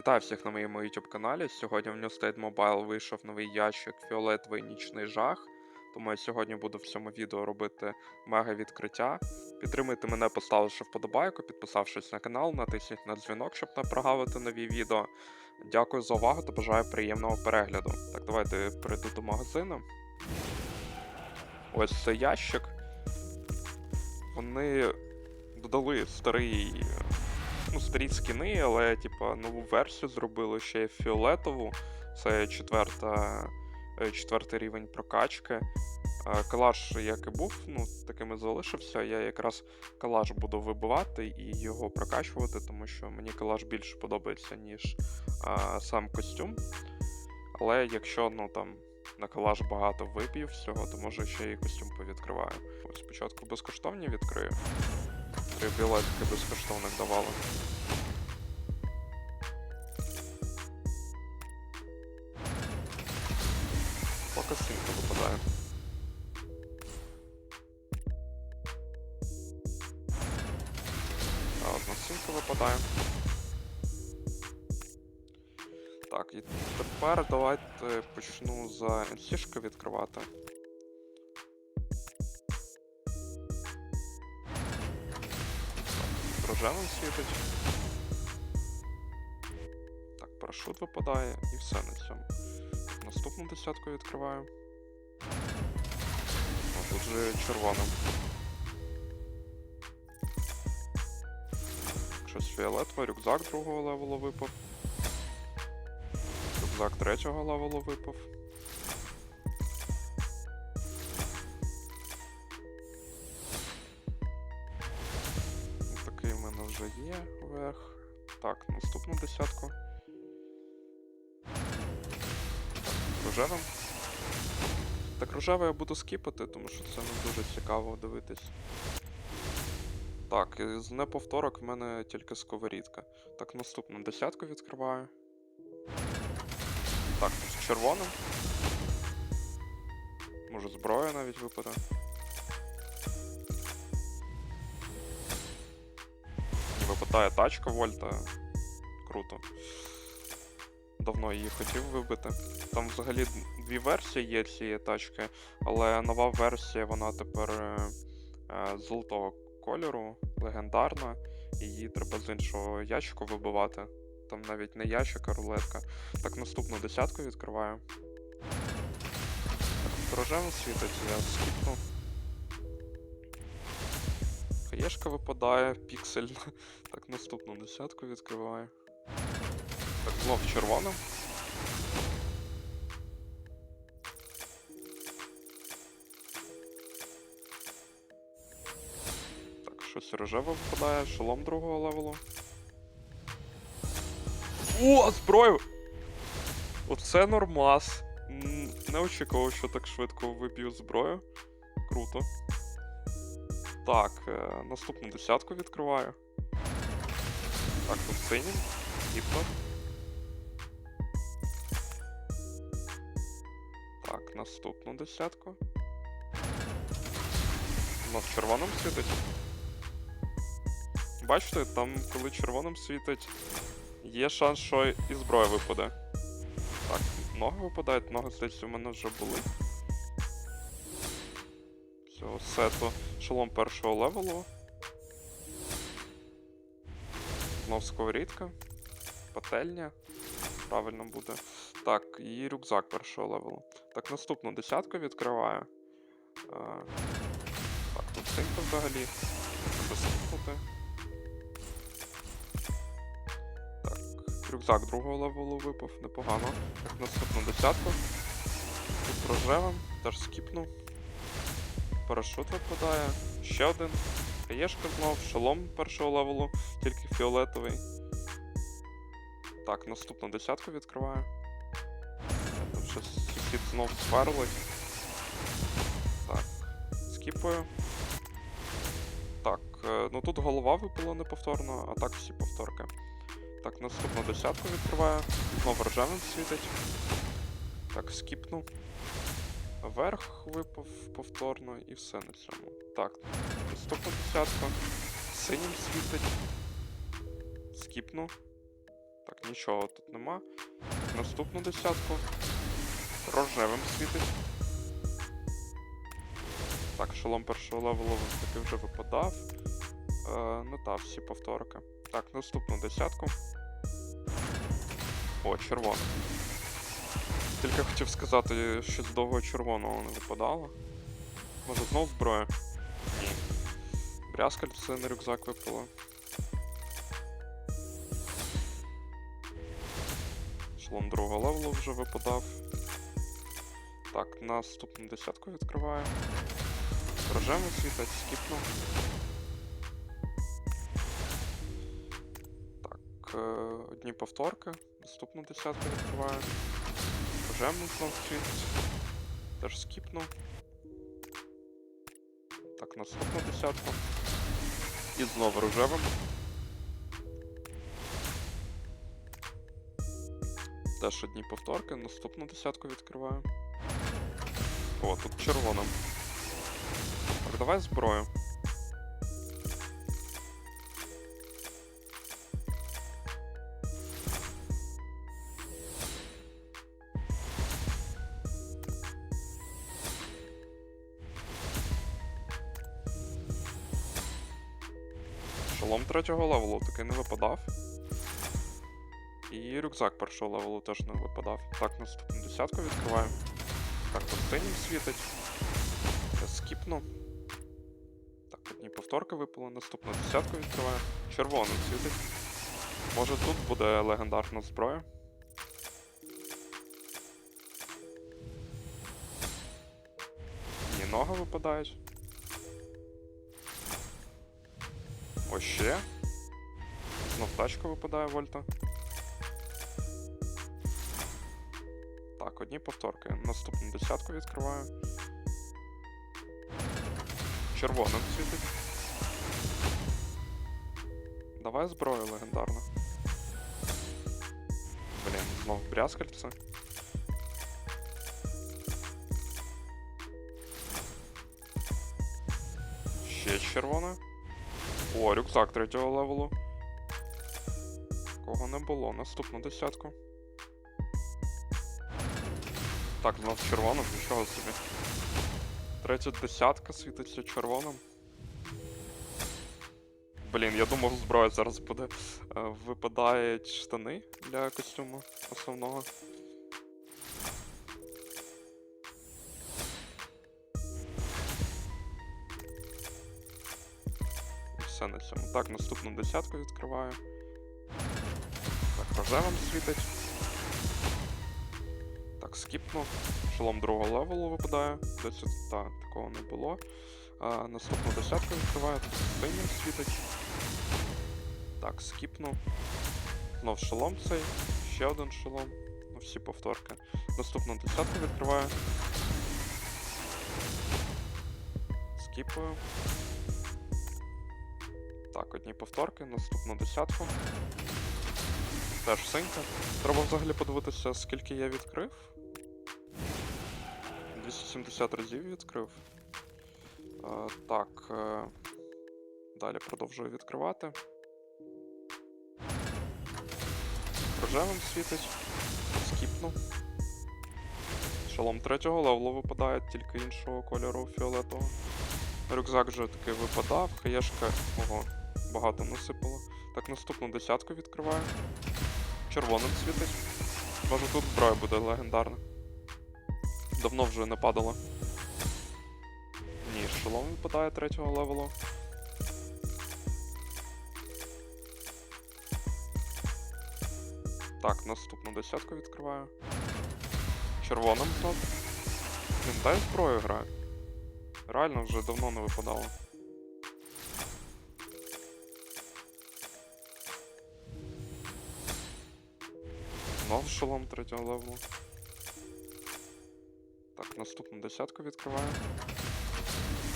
Вітаю всіх на моєму YouTube каналі. Сьогодні в New State Mobile вийшов новий ящик Фіолетовий нічний жах. Тому я сьогодні буду в цьому відео робити мега відкриття. Підтримуйте мене, поставивши вподобайку, підписавшись на канал, натисніть на дзвінок, щоб не прогавити нові відео. Дякую за увагу та бажаю приємного перегляду. Так, давайте перейду до магазину. Ось цей ящик. Вони додали старий ну, старі скіни, але типа нову версію зробили ще фіолетову. Це четверта, е, четвертий рівень прокачки. Е, Калаш, як і був, ну, таким і залишився. Я якраз калаш буду вибивати і його прокачувати, тому що мені калаш більше подобається, ніж а, сам костюм. Але якщо ну там на калаш багато виб'ю всього, то може ще і костюм повідкриваю. Спочатку безкоштовні відкрию. Три білетики безкоштовних давали. Поки синька випадає. А одна синька випадає. Так, і тепер давайте почну за NC-шки відкривати. Рожевим світить. Так, парашут випадає і все на цьому. Наступну десятку відкриваю. О, тут же червоним. Щось фіолетове, рюкзак другого левелу випав. Рюкзак третього левелу випав. Рожевим. Так, рожеве я буду скіпати, тому що це не дуже цікаво дивитись. Так, з неповторок в мене тільки сковорідка. Так, наступну десятку відкриваю. Так, з червоним. Може зброя навіть випаде. Випадає тачка Вольта. Круто. Давно її хотів вибити. Там взагалі дві версії є цієї тачки, але нова версія, вона тепер е, е, золотого кольору, легендарна. Її треба з іншого ящику вибивати. Там навіть не ящик, а рулетка. Так, наступну десятку відкриваю. Так, рожевим світить, я скіпну. Хаєшка випадає, піксельна. Так, наступну десятку відкриваю. Так, знов червоним. Так, щось рожеве випадає, шолом другого левелу. О, зброю! Оце нормас. Не очікував, що так швидко виб'ю зброю. Круто. Так, е, наступну десятку відкриваю. Так, тут синім. Гіпно. Наступну десятку. У нас червоним світить. Бачите, там, коли червоним світить, є шанс, що і зброя випаде. Так, ноги випадають, ноги, здається, у мене вже були. Цього сету. Шолом першого левелу. Знов сковорідка. Пательня. Правильно буде. Так, і рюкзак першого левелу. Так, наступну десятку відкриваю. А, так, тут синька взагалі. Треба скіпнути. Так, рюкзак другого левелу випав, непогано. Так, наступну десятку. Тут рожевим, теж скіпну. Парашут випадає. Ще один. Хаєшка знов, шолом першого левелу, тільки фіолетовий. Так, наступну десятку відкриваю. Там щось сусід знов сверлить. Так, скіпаю. Так, е, ну тут голова випала неповторно, а так всі повторки. Так, наступну десятку відкриваю. Знов рожевим світить. Так, скіпну. Верх випав повторно і все на цьому. Так, наступна десятка. Синім світить. Скіпну. Так, нічого тут нема. Наступну десятку. Рожевим світить. Так, шолом першого левелу таки вже випадав. Е, ну та, всі повторки. Так, наступну десятку. О, червона. Тільки хотів сказати, що з довго червоного не випадало. Може знов зброя? Ні. Брязкальце на рюкзак випало. Шлом другого левелу вже випадав. Так, наступну десятку відкриваю. Рожевий світить, скіпну. Так, е, одні повторки. Наступну десятку відкриваю. Рожевий знов. Теж скіпну. Так, наступну десятку. І знову рожевим. Теж одні повторки, наступну десятку відкриваю. О, тут червоним. Так, давай зброю. Шолом третього левелу таки не випадав. І рюкзак першого левелу теж не випадав. Так, наступну десятку відкриваю. Так, тут синім світить. Я скіпну. Так, одні повторки випали, наступну десятку відкриваю. Червоним світить. Може тут буде легендарна зброя. Ні, ноги випадають. Ось ще. Знов тачка випадає вольта. Так, одні повторки. Наступну десятку відкриваю. Червоним світить. Давай зброю легендарну. Блін, знов брязкальце. Ще червоне. О, рюкзак третього левелу. Кого не було. Наступну десятку. Так, знов червоним, нічого собі. Третя десятка світиться червоним. Блін, я думав, зброя зараз буде. Е, Випадають штани для костюму основного. Все на цьому. Так, наступну десятку відкриваю. Так, рожевим світить. Так, скіпну. Шолом другого левелу випадає. Десь от- та, такого не було. А, наступну десятку відкриваю. Тут синім світить. Так, скіпну. Знов шолом цей. Ще один шолом. Ну, всі повторки. Наступну десятку відкриваю. Скіпую. Так, одні повторки, наступну десятку. Теж синька. Треба взагалі подивитися, скільки я відкрив. 270 разів відкрив. Е, так. Е, далі продовжую відкривати. Рожевим світить. Скіпну. Шолом третього левелу випадає, тільки іншого кольору фіолетового. Рюкзак вже таки випадав, хаєшка ого, багато насипало. Так, наступну десятку відкриваю. Червоним світить. Може тут зброя буде легендарна. Давно вже не падало. Ні, шолом випадає третього левелу. Так, наступну десятку відкриваю. Червоним знов. Блін, дай зброю граю. Реально вже давно не випадало. Знов шолом третього левелу. Наступну десятку відкриваю.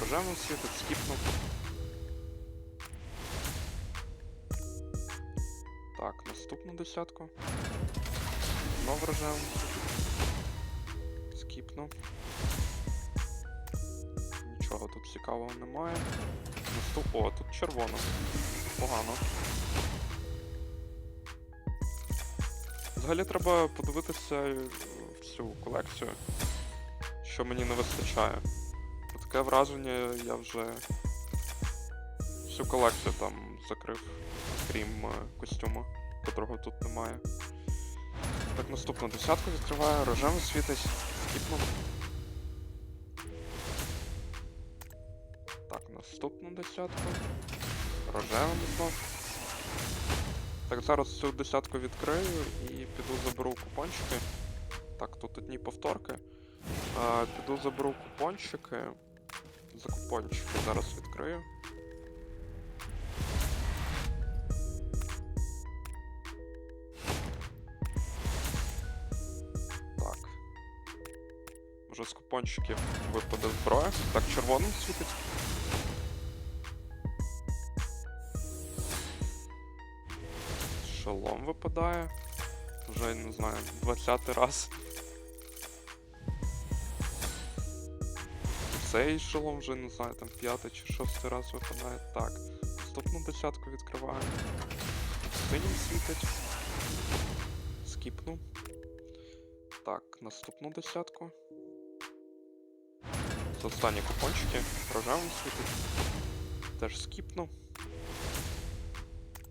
Рожевим світить, скіпнув. Так, наступну десятку. Знов рожевим. Скіпнув. Нічого тут цікавого немає. Наступ... О, тут червоно. Погано. Взагалі треба подивитися в цю колекцію, що мені не вистачає. Таке враження, я вже всю колекцію там закрив, крім е, костюму, котрого тут немає. Так, наступну десятку відкриваю, рожевий світить, скіпнув. Так, наступну десятку. Рожевим знов. Так, зараз цю десятку відкрию і піду заберу купончики. Так, тут одні повторки. А, піду заберу купончики. За купончики зараз відкрию. Так. Вже з купончиків випаде зброя. Так, червоним світить. Шолом випадає. Вже не знаю, 20 раз. Цей шолом вже не знаю, там п'ятий чи шостий раз випадає. Так. Наступну десятку відкриваю. Синім світить. Скіпну. Так, наступну десятку. Це останні купончики. Рожевим світить. Теж скіпну.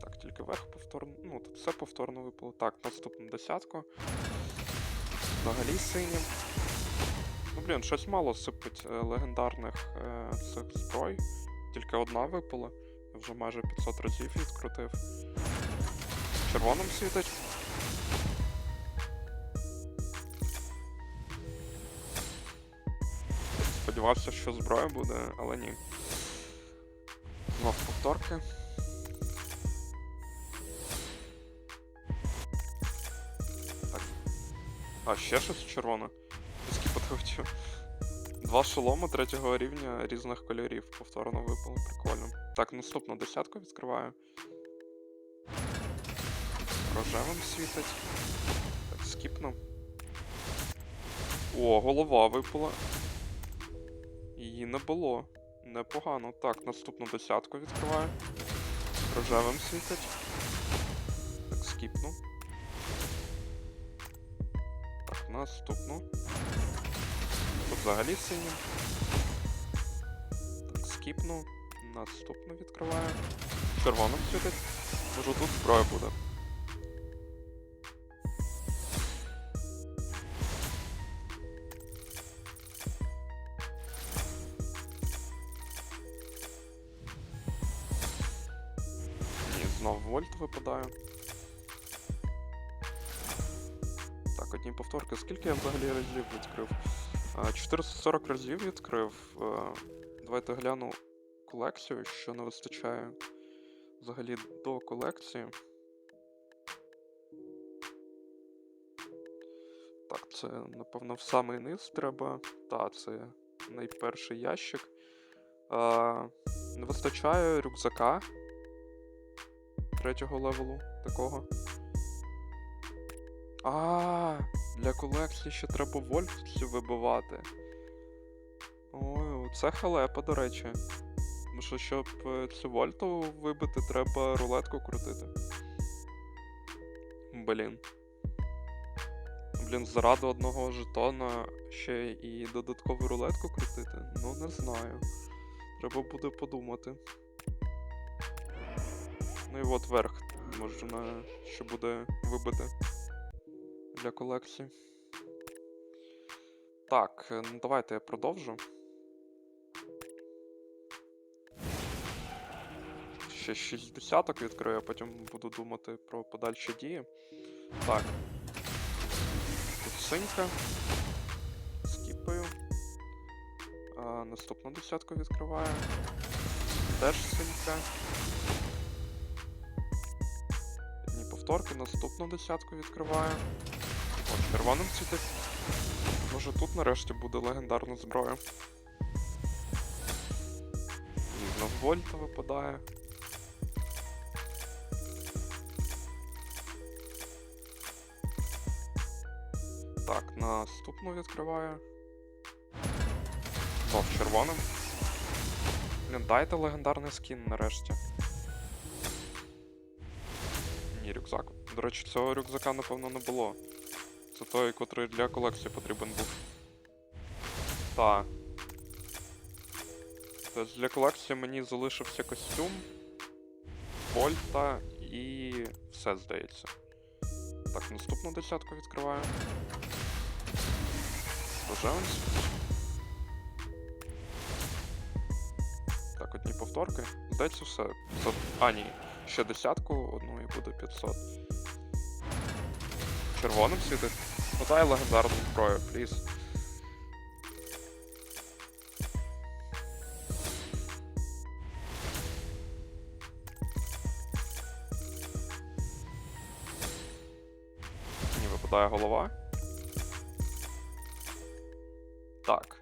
Так, тільки верх повторно. Ну, тут все повторно випало. Так, наступну десятку. Взагалі синім. Ну, блін, щось мало сипить е, легендарних е, цих зброй. Тільки одна випала. Я вже майже 500 разів відкрутив. Червоним світить. Сподівався, що зброя буде, але ні. Знов повторки. Так. А, ще щось червоне. Скіпати. Два шоломи третього рівня різних кольорів повторно випали. Прикольно. Так, наступну десятку відкриваю. Рожевим світить. Так, скіпну. О, голова випала. Її не було. Непогано. Так, наступну десятку відкриваю. Рожевим світить. Так, скіпну. Так, наступну. Тут взагалі синім. Так, скіпну. Наступну відкриваю. Червоним світить. Може тут зброя буде. Ні, знов вольт випадає. Так, одні повторки. Скільки я взагалі разів відкрив? А, 440 разів відкрив. Е, Давайте гляну колекцію, що не вистачає взагалі до колекції. Так, це, напевно, в самий низ треба. Так, це найперший ящик. А, не вистачає рюкзака третього левелу такого. А, для колекції ще треба вольфців вибивати. Ой, це халепа, до речі. Тому що, щоб е, цю вольту вибити, треба рулетку крутити. Блін. Блін, заради одного жетона ще і додаткову рулетку крутити? Ну, не знаю. Треба буде подумати. Ну і от верх можна що буде вибити для колекції. Так, е, ну давайте я продовжу. Ще 60 відкрию, а потім буду думати про подальші дії. Так. Тут синька. Скіпаю. А, наступну десятку відкриваю. Теж синька. Одні повторки, наступну десятку відкриваю. О, червоним світить. Може тут нарешті буде легендарна зброя. І знов вольта випадає. Так, наступну відкриваю. Знов червоним. Блін, дайте легендарний скін нарешті. Ні, рюкзак. До речі, цього рюкзака, напевно, не було. Це той, котрий для колекції потрібен був. Так. Тобто для колекції мені залишився костюм, Вольта і все, здається. Так, наступну десятку відкриваю. Рожевенс. Так, одні повторки. Здається, все. 500. А, ні. Ще десятку, одну і буде 500. Червоним світить. Подай легендарну зброю, пліз. Ні, випадає голова. Так.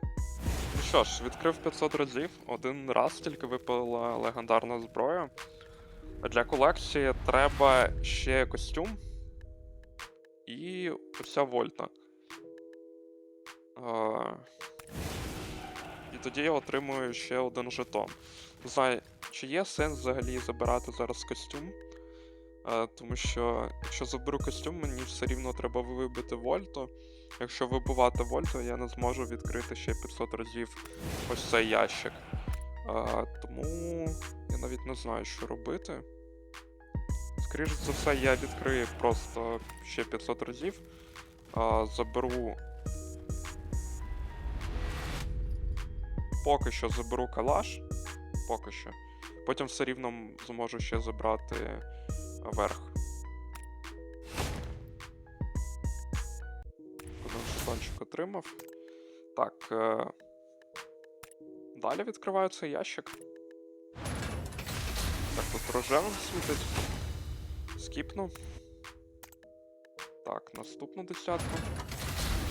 Ну що ж, відкрив 500 разів. Один раз тільки випала легендарна зброя. Для колекції треба ще костюм і вся вольта. А, І тоді я отримую ще один жетон. Не знаю, чи є сенс взагалі забирати зараз костюм? А, тому що якщо заберу костюм, мені все рівно треба вибити вольту. Якщо вибивати вольту, я не зможу відкрити ще 500 разів ось цей ящик. А, тому я навіть не знаю, що робити. Скоріше за все, я відкрию просто ще 500 разів. А, заберу. Поки що заберу калаш. Поки що. Потім все рівно зможу ще забрати верх. Один жетончик отримав. Так. Е... Далі відкриваю цей ящик. Так, тут рожевим світить. Скіпну. Так, наступну десятку.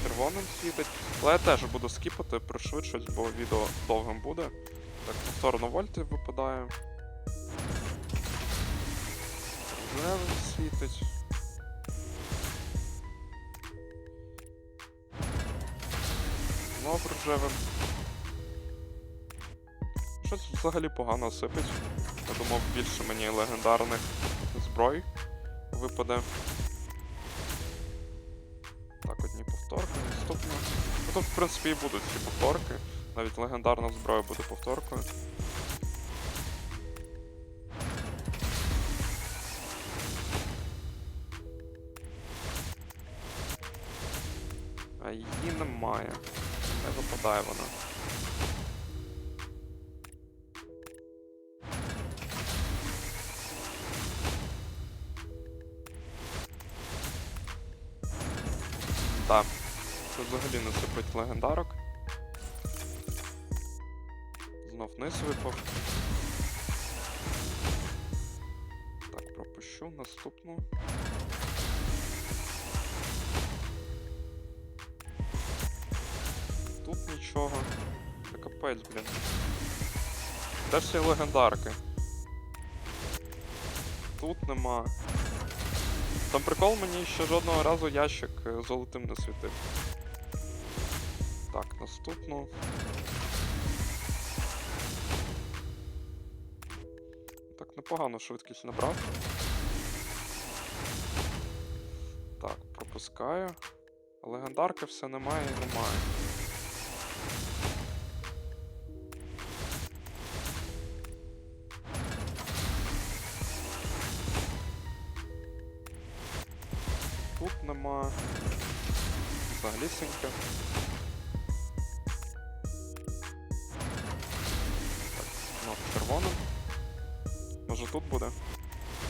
Червоним світить. Але я теж буду скіпати, пришвидшусь, бо відео довгим буде. Так, сторону вольти випадає. Рожевим світить. Знов рожевим. Щось взагалі погано сипить. Я думав, більше мені легендарних зброй випаде. Так, одні повторки, наступно. Ну тут, в принципі, і будуть ці повторки. Навіть легендарна зброя буде повторкою. А її немає. Не випадає вона. Знов випав. Так, пропущу наступну. Тут нічого. Це капець, блін. Де всі легендарки? Тут нема. Там прикол мені ще жодного разу ящик е, золотим не світив. Так, наступну. Так, непогано швидкість набрав. Так, пропускаю. Легендарки все немає і немає. Тут нема. Взагалі синька. Так, знов червоним. Може тут буде?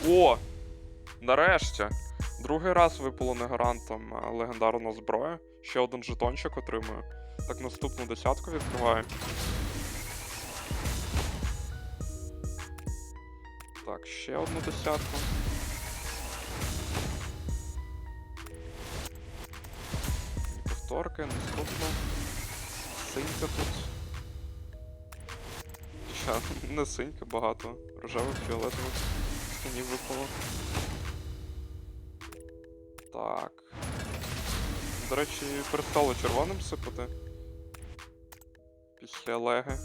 О! Нарешті! Другий раз випало не гарантом легендарна зброя. Ще один жетончик отримую. Так, наступну десятку відкриваю. Так, ще одну десятку. Повторки, наступно. Синька тут. Хоча на синька багато. Рожевих фіолетових скинів випало. Так. До речі, перестало червоним сипати. Після леги.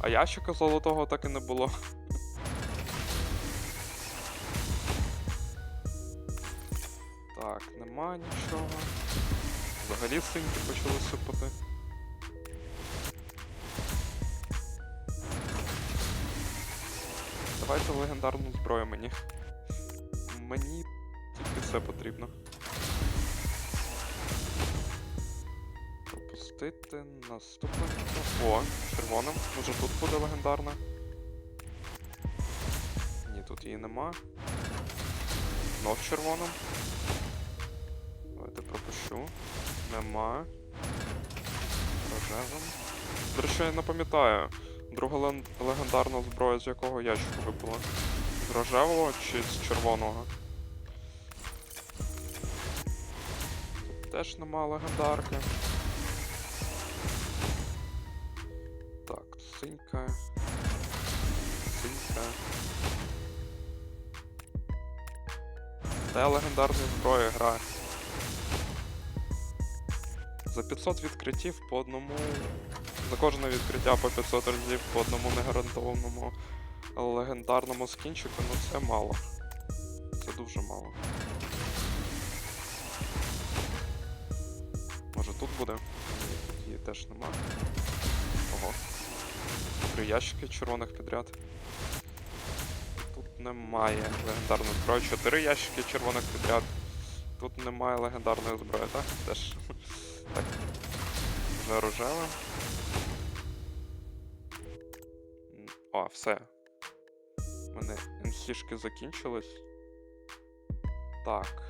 А ящика золотого так і не було. Так, нема нічого. Взагалі синьки почали сипати. Давайте легендарну зброю мені. Мені тільки це потрібно. Пропустити наступне. О, червоним. Може тут буде легендарна? Ні, тут її нема. Знов червоним. Давайте пропущу. Нема. Рожевим. До речі, я не пам'ятаю. Друга легендарна зброя з якого ящику випала? З рожевого чи з червоного? Теж нема легендарки. Так, синька. Синька. Де легендарної зброї гра? За 500 відкриттів по одному. За кожне відкриття по 500 разів по одному негарантованому легендарному скінчику, ну це мало. Це дуже мало. Може тут буде? Її теж нема. Ого. Три ящики червоних підряд. Тут немає легендарної зброї. Чотири ящики червоних підряд. Тут немає легендарної зброї, так? Теж. Так. Вже рожеве. О, все. У мене NC-шки закінчились. Так.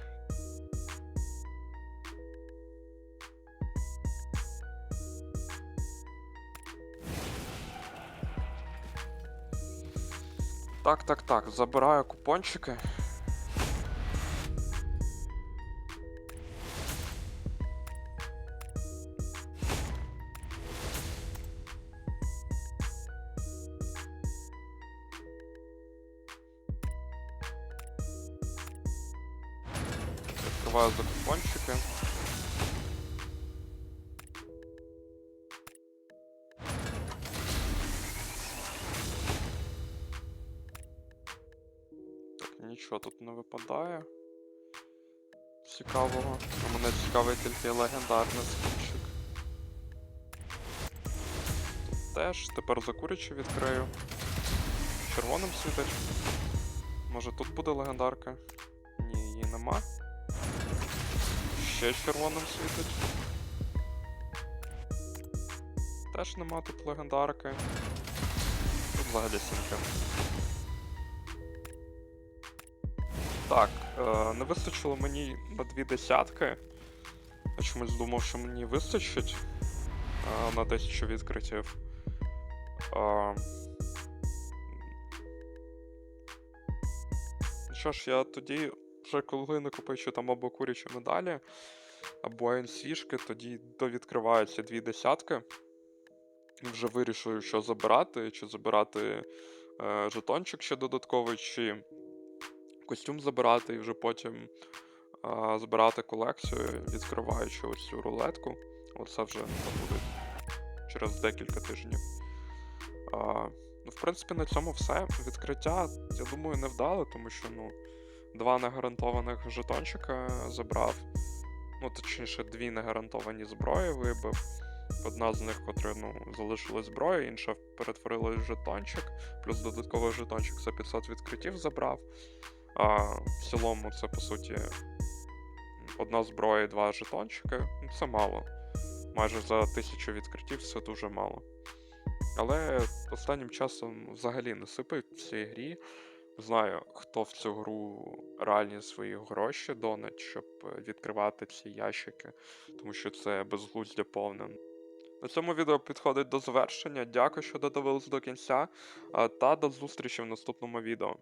Так, так, так. Забираю купончики. Відкриваю за купончики. Так, нічого тут не випадає. Цікавого. А мене цікавий тільки легендарний скінчик. Тут теж. Тепер закурячи відкрию. Червоним світить. Може тут буде легендарка? Ні, її нема. Ще червоним світить. Теж нема тут легендарки. Тут взагалі. Так, е, не вистачило мені на дві десятки. Я чомусь думав, що мені вистачить е, на тисячу відкриттів. Е, що ж, я тоді, вже коли накопичу там або курячі медалі, або NC-шки, тоді довідкриваю ці дві десятки. Вже вирішую, що забирати, чи забирати е, жетончик ще додатковий, чи костюм забирати і вже потім а, збирати колекцію, відкриваючи ось цю рулетку. Оце вже буде через декілька тижнів. А, ну, в принципі, на цьому все. Відкриття, я думаю, не вдали, тому що ну, два негарантованих жетончика забрав. Ну, точніше, дві негарантовані зброї вибив. Одна з них, котра ну, залишилась зброя, інша перетворилась в жетончик, плюс додатковий жетончик за 500 відкриттів забрав. А, в цілому, це по суті одна зброя і два жетончики. Ну, Це мало. Майже за тисячу відкриттів це дуже мало. Але останнім часом взагалі не сипають в цій грі. Знаю, хто в цю гру реальні свої гроші донить, щоб е, відкривати ці ящики, тому що це безглуздя повне. На цьому відео підходить до завершення. Дякую, що додивились до кінця, та до зустрічі в наступному відео.